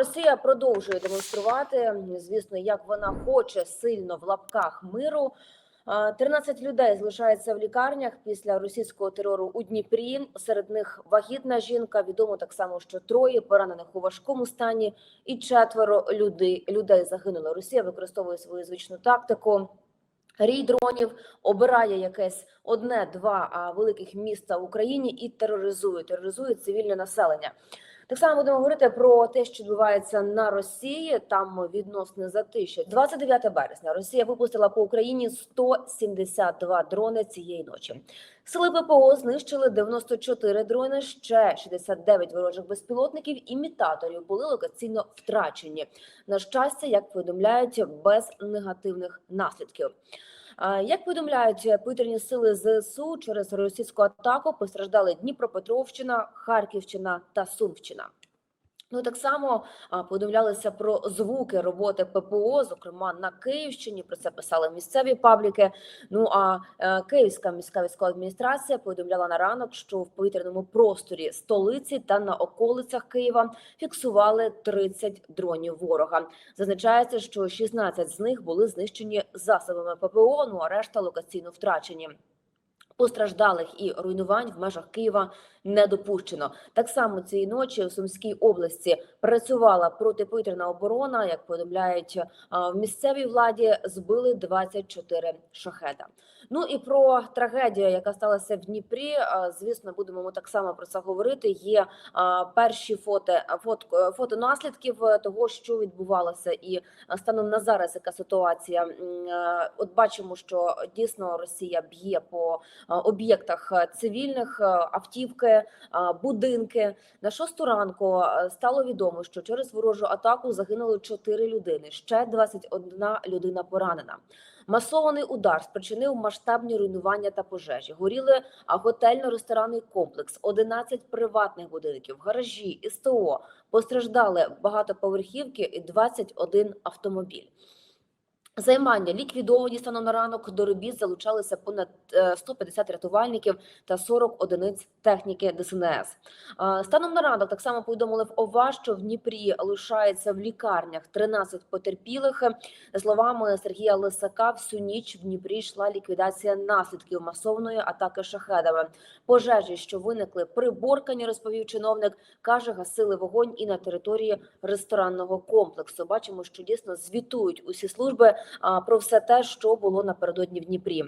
Росія продовжує демонструвати, звісно, як вона хоче сильно в лапках миру. А, 13 людей залишаються в лікарнях після російського терору у Дніпрі. Серед них вагітна жінка. Відомо так само, що троє поранених у важкому стані, і четверо людей, людей загинуло. Росія використовує свою звичну тактику. Рій дронів обирає якесь одне-два великих міста в Україні і тероризує, тероризує цивільне населення. Так само будемо говорити про те, що відбувається на Росії. Там відносне затишя. 29 березня Росія випустила по Україні 172 дрони цієї ночі. Сили ППО знищили 94 дрони, ще 69 ворожих безпілотників.Імітаторів були локаційно втрачені. На щастя, як повідомляють, без негативних наслідків. Як повідомляють повітряні сили ЗСУ, через російську атаку постраждали Дніпропетровщина, Харківщина та Сумщина. Ну так само повідомлялися про звуки роботи ППО, зокрема на Київщині. Про це писали місцеві пабліки. Ну а е, Київська міська військова адміністрація повідомляла на ранок, що в повітряному просторі столиці та на околицях Києва фіксували 30 дронів ворога. Зазначається, що 16 з них були знищені засобами ППО. Ну а решта локаційно втрачені. Постраждалих і руйнувань в межах Києва не допущено. Так само цієї ночі у Сумській області працювала протиповітряна оборона. Як повідомляють в місцевій владі, збили 24 шахеда. Ну і про трагедію, яка сталася в Дніпрі. Звісно, будемо ми так само про це говорити. Є перші фото, фото, фото наслідків е, того, що відбувалося, і станом на зараз яка ситуація. Е, От бачимо, що дійсно Росія б'є по об'єктах е, цивільних, е, автівки, будинки. На шосту ранку е, стало відомо, що через ворожу атаку загинули 4 людини. Ще 21 людина поранена. Масований удар спричинив масштабні руйнування та пожежі. Горіли готельно-ресторанний комплекс, 11 приватних будинків, гаражі, СТО. Постраждали багатоповерхівки і 21 автомобіль. Займання ліквідовані станом на ранок до робіт залучалися понад е, 150 рятувальників та 40 одиниць техніки ДСНС. Е, Станом на ранок так само повідомили в ОВА, що в Дніпрі лишається в лікарнях 13 потерпілих. Словами Сергія Лисака, всю ніч в Дніпрі йшла ліквідація наслідків масовної атаки шахедами. Пожежі, що виникли при боркані, розповів чиновник, каже, гасили вогонь і на території ресторанного комплексу. Бачимо, що дійсно звітують усі служби про все те, що було напередодні в Дніпрі.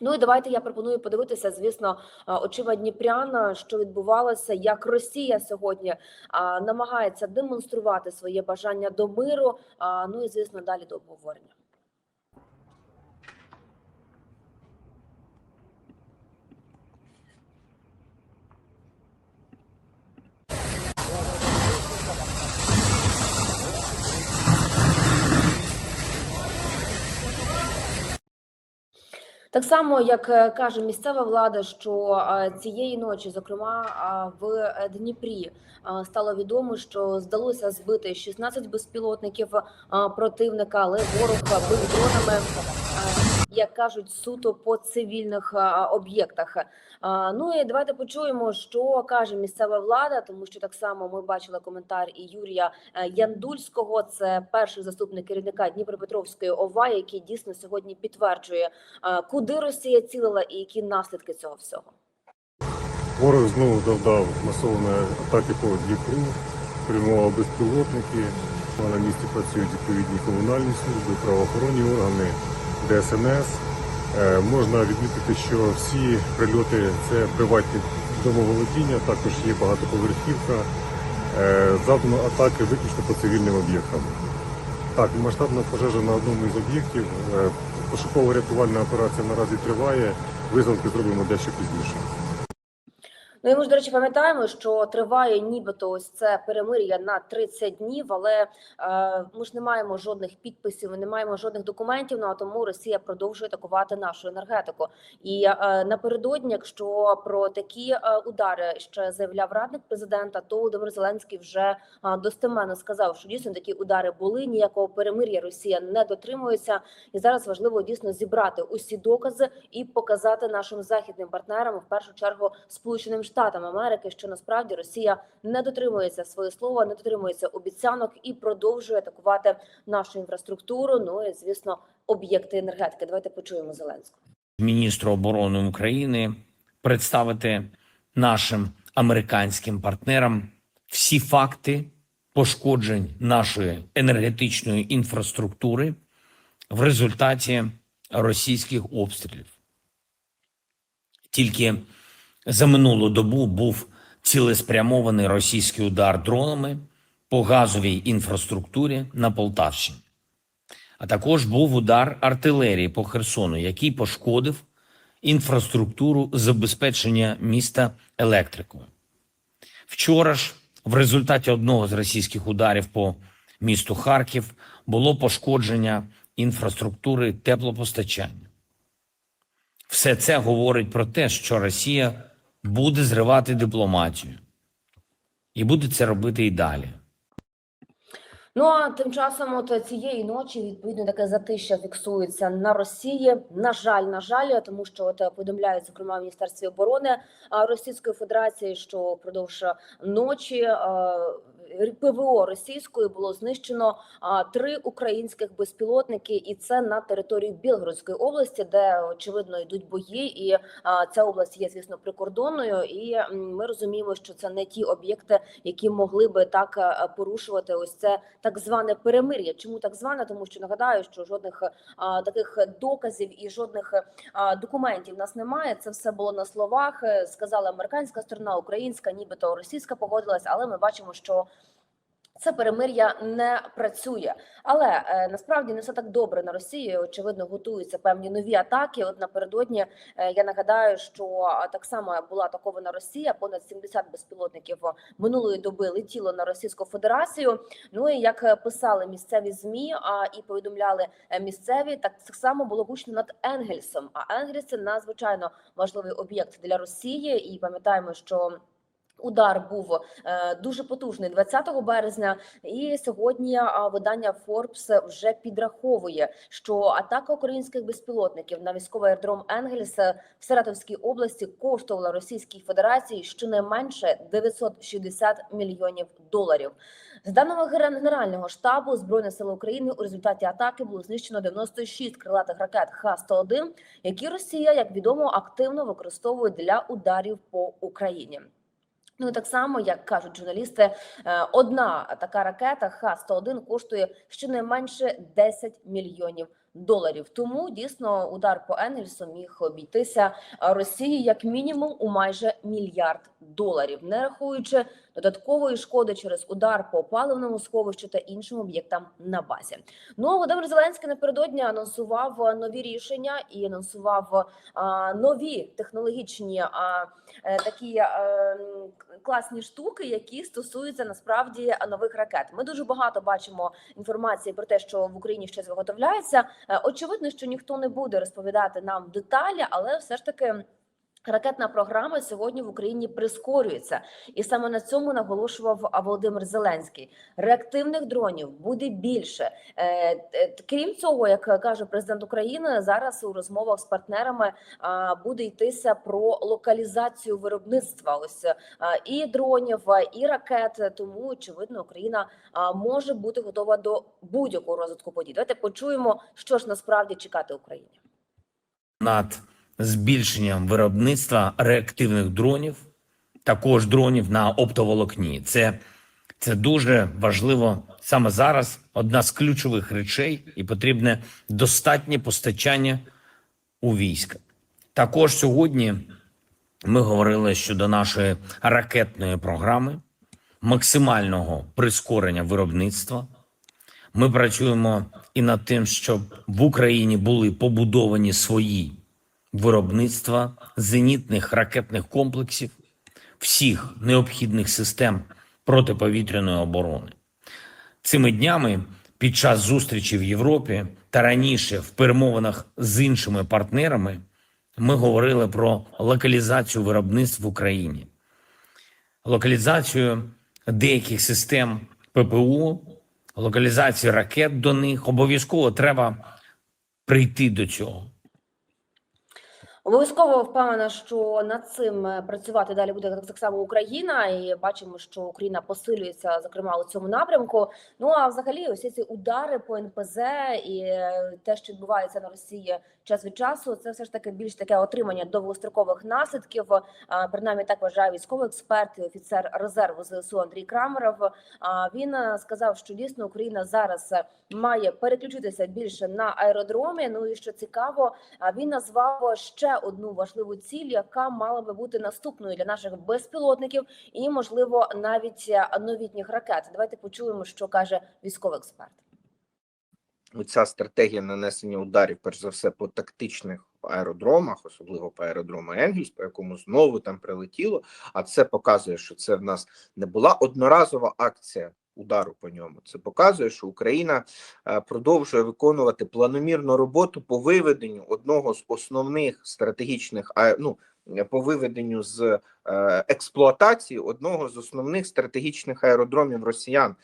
Ну і давайте я пропоную подивитися, звісно, очима Дніпряна, що відбувалося, як Росія сьогодні намагається демонструвати своє бажання до миру. Ну і звісно, далі до обговорення. Так само, як е, каже місцева влада, що е, цієї ночі, зокрема в е, Дніпрі, стало відомо, що здалося збити 16 безпілотників противника, але ворог бив дронами, як кажуть, суто по цивільних об'єктах. Ну і давайте почуємо, що каже місцева влада, тому що так само ми бачили коментар і Юрія е, Яндульського, це перший заступник керівника Дніпропетровської ОВА, який дійсно сьогодні підтверджує, куди Росія цілила і які наслідки цього всього. Ворог знову завдав масованої атаки по Дніпру, прямував безпілотники. На місці працюють відповідні комунальні служби, правоохоронні органи, ДСНС. Е, Можна відмітити, що всі прильоти це приватні домоволодіння, також є багатоповерхівка. Е, Завдано атаки виключно по цивільним об'єктам. Так, масштабна пожежа на одному із об'єктів. Пошукова Пошуково-рятувальна операція наразі триває. Висновки зробимо дещо пізніше. Ну і ми ж, до речі, пам'ятаємо, що триває нібито ось це перемир'я на 30 днів, але е, ми ж не маємо жодних підписів, ми не маємо жодних документів. Ну а тому Росія продовжує атакувати нашу енергетику. І е, напередодні, якщо про такі е, удари ще заявляв радник президента, то Володимир Зеленський вже е, достеменно сказав, що дійсно такі удари були. Ніякого перемир'я Росія не дотримується, і зараз важливо дійсно зібрати усі докази і показати нашим західним партнерам, в першу чергу Сполученим Штатами Америки, що насправді Росія не дотримується своєї слова, не дотримується обіцянок і продовжує атакувати нашу інфраструктуру. Ну і звісно, об'єкти енергетики. Давайте почуємо Зеленського. міністру оборони України представити нашим американським партнерам всі факти пошкоджень нашої енергетичної інфраструктури в результаті російських обстрілів. Тільки за минулу добу був цілеспрямований російський удар дронами по газовій інфраструктурі на Полтавщині. А також був удар артилерії по Херсону, який пошкодив інфраструктуру забезпечення міста електрикою. Вчора ж, в результаті одного з російських ударів по місту Харків, було пошкодження інфраструктури теплопостачання. Все це говорить про те, що Росія буде зривати дипломатію і буде це робити і далі. Ну а тим часом, от цієї ночі, відповідно, таке затища фіксується на Росії. На жаль, на жаль, тому що от повідомляють, зокрема, в міністерстві оборони Російської Федерації, що впродовж ночі ПВО російської було знищено три українських безпілотники, і це на території Білгородської області, де очевидно йдуть бої, і ця область є, звісно, прикордонною. І ми розуміємо, що це не ті об'єкти, які могли би так порушувати ось це так зване перемир'я. Чому так зване? Тому що нагадаю, що жодних таких доказів і жодних документів в нас немає. Це все було на словах. Е, Сказала американська сторона, українська, нібито російська погодилась, але ми бачимо, що. Це перемир'я не працює, але е, насправді не все так добре на Росії. Очевидно, готуються певні нові атаки. От напередодні е, я нагадаю, що так само була атакована Росія. Понад 70 безпілотників минулої доби летіло на Російську Федерацію. Ну і як е, писали місцеві змі, а і повідомляли е, місцеві, так так само було гучно над Енгельсом. А Енгельс це надзвичайно важливий об'єкт для Росії. І пам'ятаємо, що. Удар був е, дуже потужний 20 березня, і сьогодні видання Forbes вже підраховує, що атака українських безпілотників на військовий аеродром Енгельс в Саратовській області коштувала Російській Федерації щонайменше 960 мільйонів доларів. З даними Генерального штабу Збройних сил України у результаті атаки було знищено 96 крилатих ракет Х-101, які Росія, як відомо, активно використовує для ударів по Україні. Ну так само, як кажуть журналісти, е, одна така ракета Х-101 коштує щонайменше 10 мільйонів доларів. Тому дійсно удар по Енгельсу міг обійтися Росії як мінімум у майже мільярд доларів, не рахуючи додаткової шкоди через удар по паливному сховищу та іншим об'єктам на базі. Ну а Володимир Зеленський напередодні анонсував е, нові рішення і анонсував а, нові технологічні а, е, такі е, м, класні штуки, які стосуються насправді нових ракет. Ми дуже багато бачимо інформації про те, що в Україні щось виготовляється. Е, Очевидно, що ніхто не буде розповідати нам деталі, але все ж таки. Ракетна програма сьогодні в Україні прискорюється, і саме на цьому наголошував Володимир Зеленський. Реактивних дронів буде більше. Е, е, Крім цього, як каже президент України, зараз у розмовах з партнерами буде йтися про локалізацію виробництва. Ось а, і дронів, і ракет. Тому очевидно, Україна може бути готова до будь-якого розвитку подій. Давайте почуємо, що ж насправді чекати Україні. над збільшенням виробництва реактивних дронів, також дронів на оптоволокні. Це, це дуже важливо саме зараз. Одна з ключових речей, і потрібне достатнє постачання у війська. Також сьогодні ми говорили щодо нашої ракетної програми, максимального прискорення виробництва. Ми працюємо і над тим, щоб в Україні були побудовані свої виробництва зенітних ракетних комплексів, всіх необхідних систем протиповітряної оборони. Цими днями під час зустрічі в Європі та раніше в перемовинах з іншими партнерами ми говорили про локалізацію виробництв в Україні, локалізацію деяких систем ППО, локалізацію ракет до них. Обов'язково треба прийти до цього. Обов'язково впевнена, що над цим е, працювати далі буде так само Україна, і бачимо, що Україна посилюється, зокрема у цьому напрямку. Ну а взагалі, усі ці удари по НПЗ і е, те, що відбувається на Росії час від часу, це все ж таки більш таке отримання довгострокових наслідків. А, Принаймні так вважає військовий експерт і офіцер резерву ЗСУ Андрій Крамеров. Він е, сказав, що дійсно Україна зараз е, має переключитися більше на аеродромі. Ну і що цікаво, він назвав ще одну важливу ціль, яка мала би бути наступною для наших безпілотників і, можливо, навіть е, новітніх ракет. Давайте почуємо, що каже військовий експерт. Ця стратегія нанесення ударів, перш за все, по тактичних аеродромах, особливо по аеродрому Енгельс, по якому знову там прилетіло. А це показує, що це в нас не була одноразова акція удару по ньому. Це показує, що Україна е, продовжує виконувати планомірну роботу по виведенню одного з основних стратегічних ну, по виведенню з е, експлуатації одного з основних стратегічних аеродромів росіян.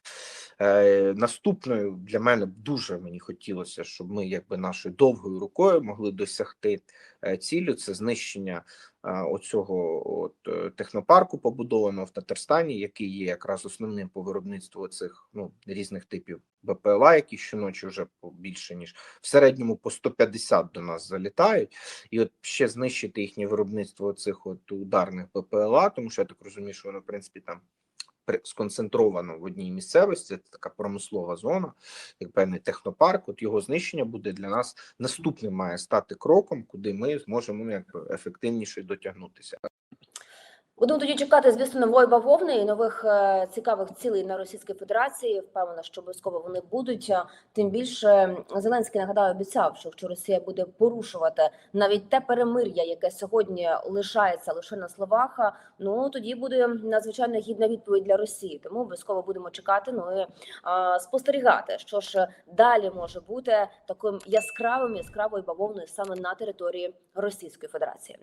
Е, наступною для мене дуже мені хотілося, щоб ми якби нашою довгою рукою могли досягти е, цілю. Це знищення е, оцього от технопарку, побудованого в Татарстані, який є якраз основним по виробництву цих ну різних типів БПЛА, які щоночі вже більше ніж в середньому по 150 до нас залітають, і от ще знищити їхнє виробництво цих от ударних БПЛА, тому що я так розумію, що воно в принципі там сконцентровано в одній місцевості. Це така промислова зона, як певний технопарк. От його знищення буде для нас наступним має стати кроком, куди ми зможемо ну, якби ефективніше дотягнутися. Будемо тоді чекати, звісно, нової бавовни і нових е, цікавих цілей на Російській Федерації. Впевнена, що обов'язково вони будуть. Тим більше Зеленський нагадаю обіцяв, що якщо Росія буде порушувати навіть те перемир'я, яке сьогодні лишається лише на словах, ну тоді буде надзвичайно гідна відповідь для Росії. Тому обов'язково будемо чекати. Ну і а, спостерігати, що ж далі може бути таким яскравим яскравою бавовною саме на території Російської Федерації.